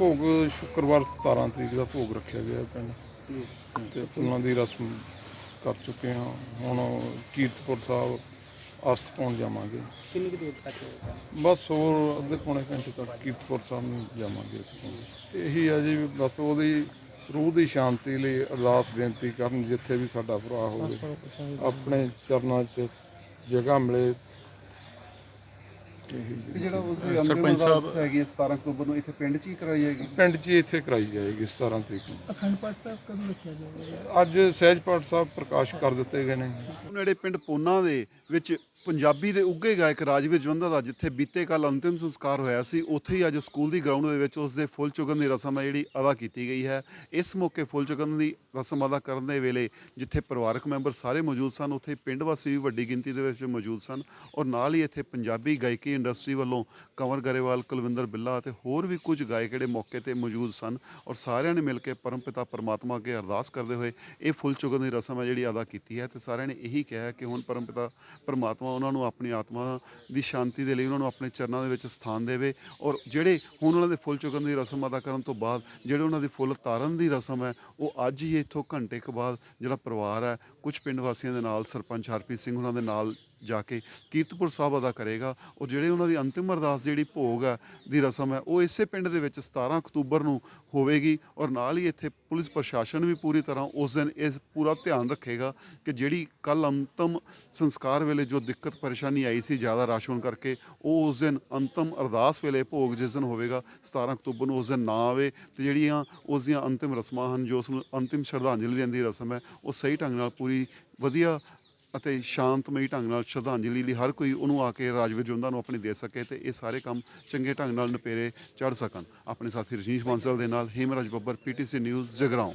ਭੋਗ ਸ਼ੁੱਕਰਵਾਰ 17 ਤਰੀਕ ਦਾ ਭੋਗ ਰੱਖਿਆ ਗਿਆ ਪਿੰਡ ਤੇ ਫੁੱਲਾਂ ਦੀ ਰਸਮ ਕਰ ਚੁੱਕੇ ਹਾਂ। ਹੁਣ ਕੀਰਤਪੁਰ ਸਾਹਿਬ ਅਸਤ ਪਹੁੰਚ ਜਾਵਾਂਗੇ। ਕਿੰਨੀ ਕੁ ਦੂਰ ਤੱਕ ਹੋਏਗਾ? ਬਸ ਹੋਰ ਅੱਧੇ ਪੌਣੇ ਘੰਟੇ ਤੱਕ ਕੀਰਤਪੁਰ ਸਾਹਿਬ ਨੂੰ ਜਾਵਾਂਗੇ ਅਸੀਂ। ਤੇ ਇਹੀ ਹੈ ਜੀ ਬਸ ਉਹਦੀ ਰੂਹ ਦੀ ਸ਼ਾਂਤੀ ਲਈ ਅਰਦਾਸ ਬੇਨਤੀ ਕਰਨ ਜਿੱਥੇ ਵੀ ਸਾਡਾ ਭਰਾ ਹੋਵੇ। ਆਪਣੇ ਚਰਨਾਂ 'ਚ ਜਗ੍ਹਾ ਮਿਲੇ। ਤੇ ਜਿਹੜਾ ਉਸ ਦੀ ਅੰਤਿਮ ਸਰਪੰਚ ਅਰਦਾਸ ਸਾਹਿਬ- ਹੈਗੀ ਹੈ 17 ਅਕਤੂਬਰ ਨੂੰ ਇੱਥੇ ਪਿੰਡ 'ਚ ਹੀ ਕਰਾਈ ਜਾਏਗੀ ਪਿੰਡ 'ਚ ਹੀ ਇੱਥੇ ਕਰਾਈ ਜਾਏਗੀ 17 ਤਰੀਕ ਨੂੰ। ਅਖੰਡ ਪਾਠ ਸਾਹਿਬ ਕਦੋਂ ਰੱਖਿਆ ਜਾਵੇਗਾ ਅੱਜ ਸਹਿਜ ਪਾਠ ਸਾਹਿਬ ਪ੍ਰਕਾਸ਼ ਕਰ ਦਿੱਤੇ ਗਏ ਨੇ। ਨੇੜੇ ਪਿੰਡ ਪੋਨਾ ਦੇ ਵਿੱਚ ਪੰਜਾਬੀ ਦੇ ਉੱਗੇ ਗਾਇਕ ਰਾਜਵੀਰ ਜਵੰਦਾ ਦਾ ਜਿੱਥੇ ਬੀਤੇ ਕੱਲ ਅੰਤਿਮ ਸੰਸਕਾਰ ਹੋਇਆ ਸੀ, ਉੱਥੇ ਹੀ ਅੱਜ ਸਕੂਲ ਦੀ ਗਰਾਊਂਡ ਦੇ ਵਿੱਚ ਉਸ ਦੇ ਫੁੱਲ ਚੁਗਣ ਦੀ ਰਸਮ ਹੈ ਜਿਹੜੀ ਅਦਾ ਕੀਤੀ ਗਈ ਹੈ। ਇਸ ਮੌਕੇ ਫੁੱਲ ਚੁਗਣ ਦੀ ਰਸਮ ਅਦਾ ਕਰਨ ਦੇ ਵੇਲੇ ਜਿੱਥੇ ਪਰਿਵਾਰਕ ਮੈਂਬਰ ਸਾਰੇ ਮੌਜੂਦ ਸਨ, ਉੱਥੇ ਪਿੰਡ ਵਾਸੀ ਵੀ ਵੱਡੀ ਗਿਣਤੀ ਦੇ ਵਿੱਚ ਮੌਜੂਦ ਸਨ ਔਰ ਨਾਲ ਹੀ ਇੱਥੇ ਪੰਜਾਬੀ ਗਾਇਕੀ ਇੰਡਸਟਰੀ ਵੱਲੋਂ ਕੰਵਰ ਗਰੇਵਾਲ, ਕੁਲਵਿੰਦਰ ਬਿੱਲਾ ਅਤੇ ਹੋਰ ਵੀ ਕੁਝ ਗਾਇਕ ਜਿਹੜੇ ਮੌਕੇ ਤੇ ਮੌਜੂਦ ਸਨ ਔਰ ਸਾਰਿਆਂ ਨੇ ਮਿਲ ਕੇ ਪਰਮਪਿਤਾ ਪਰਮਾਤਮਾ ਅੱਗੇ ਅਰਦਾਸ ਕਰਦੇ ਹੋਏ ਇਹ ਫੁੱਲ ਚੁਗਣ ਦੀ ਰਸਮ ਹੈ ਜਿਹੜੀ ਅਦਾ ਕੀਤੀ ਹੈ ਤੇ ਸਾਰਿਆਂ ਨੇ ਇਹੀ ਕਿਹਾ ਹੈ ਕਿ ਹੁਣ ਪਰਮਪਿਤਾ ਪਰਮਾਤਮਾ ਪਰਮਾਤਮਾ ਉਹਨਾਂ ਨੂੰ ਆਪਣੀ ਆਤਮਾ ਦੀ ਸ਼ਾਂਤੀ ਦੇ ਲਈ ਉਹਨਾਂ ਨੂੰ ਆਪਣੇ ਚਰਨਾਂ ਦੇ ਵਿੱਚ ਸਥਾਨ ਦੇਵੇ ਔਰ ਜਿਹੜੇ ਹੁਣ ਉਹਨਾਂ ਦੇ ਫੁੱਲ ਚੁਗਣ ਦੀ ਰਸਮ ਅਦਾ ਕਰਨ ਤੋਂ ਬਾਅਦ ਜਿਹੜੇ ਉਹਨਾਂ ਦੇ ਫੁੱਲ ਤਾਰਨ ਦੀ ਰਸਮ ਹੈ, ਉਹ ਅੱਜ ਹੀ ਇੱਥੋਂ ਘੰਟੇ ਕੁ ਬਾਅਦ ਜਿਹੜਾ ਪਰਿਵਾਰ ਹੈ, ਕੁਝ ਪਿੰਡ ਵਾਸੀਆਂ ਦੇ ਨਾਲ ਸਰਪੰਚ ਹਰਪ੍ਰੀਤ ਸਿੰਘ ਉਹਨਾਂ ਦੇ ਨਾਲ ਜਾ ਕੇ ਕੀਰਤਪੁਰ ਸਾਹਿਬ ਅਦਾ ਕਰੇਗਾ। ਔਰ ਜਿਹੜੇ ਉਹਨਾਂ ਦੀ ਅੰਤਿਮ ਅਰਦਾਸ, ਜਿਹੜੀ ਭੋਗ ਹੈ ਦੀ ਰਸਮ ਹੈ ਉਹ ਇਸੇ ਪਿੰਡ ਦੇ ਵਿੱਚ 17 ਅਕਤੂਬਰ ਨੂੰ ਹੋਵੇਗੀ ਔਰ ਨਾਲ ਹੀ ਇੱਥੇ ਪੁਲਿਸ ਪ੍ਰਸ਼ਾਸਨ ਵੀ ਪੂਰੀ ਤਰ੍ਹਾਂ ਉਸ ਦਿਨ ਇਸ ਪੂਰਾ ਧਿਆਨ ਰੱਖੇਗਾ ਕਿ ਜਿਹੜੀ ਕੱਲ ਅੰਤਮ ਸੰਸਕਾਰ ਵੇਲੇ ਜੋ ਦਿੱਕਤ ਪਰੇਸ਼ਾਨੀ ਆਈ ਸੀ, ਜ਼ਿਆਦਾ ਰਸ਼ ਹੋਣ ਕਰਕੇ, ਉਹ ਉਸ ਦਿਨ ਅੰਤਮ ਅਰਦਾਸ ਵੇਲੇ ਭੋਗ ਜਿਸ ਦਿਨ ਹੋਵੇਗਾ 17 ਅਕਤੂਬਰ ਨੂੰ ਉਸ ਦਿਨ ਨਾ ਆਵੇ ਤੇ ਜਿਹੜੀਆਂ ਉਸ ਦੀਆਂ ਅੰਤਿਮ ਰਸਮਾਂ ਹਨ, ਜੋ ਉਸ ਨੂੰ ਅੰਤਿਮ ਸ਼ਰਧਾਂਜਲੀ ਦੇਣ ਦੀ ਰਸਮ ਹੈ, ਉਹ ਸਹੀ ਢੰਗ ਨਾਲ ਪੂਰੀ ਵਧੀਆ ਅਤੇ ਸ਼ਾਂਤਮਈ ਢੰਗ ਨਾਲ ਸ਼ਰਧਾਂਜਲੀ ਲਈ ਹਰ ਕੋਈ ਉਹਨੂੰ ਆ ਕੇ ਰਾਜਵੀਰ ਜੁੰਦਾ ਨੂੰ ਆਪਣੀ ਦੇ ਸਕੇ ਤੇ ਇਹ ਸਾਰੇ ਕੰਮ ਚੰਗੇ ਢੰਗ ਨਾਲ ਨਪੇਰੇ ਚੜ ਸਕਣ। ਆਪਣੇ ਸਾਥੀ ਰਜਨੀਸ਼ ਬਾਂਸਲ ਦੇ ਨਾਲ ਹੇਮਰਾਜ ਬੱਬਰ, ਪੀਟੀਸੀ ਨਿਊਜ਼, ਜਗਰਾਉਂ।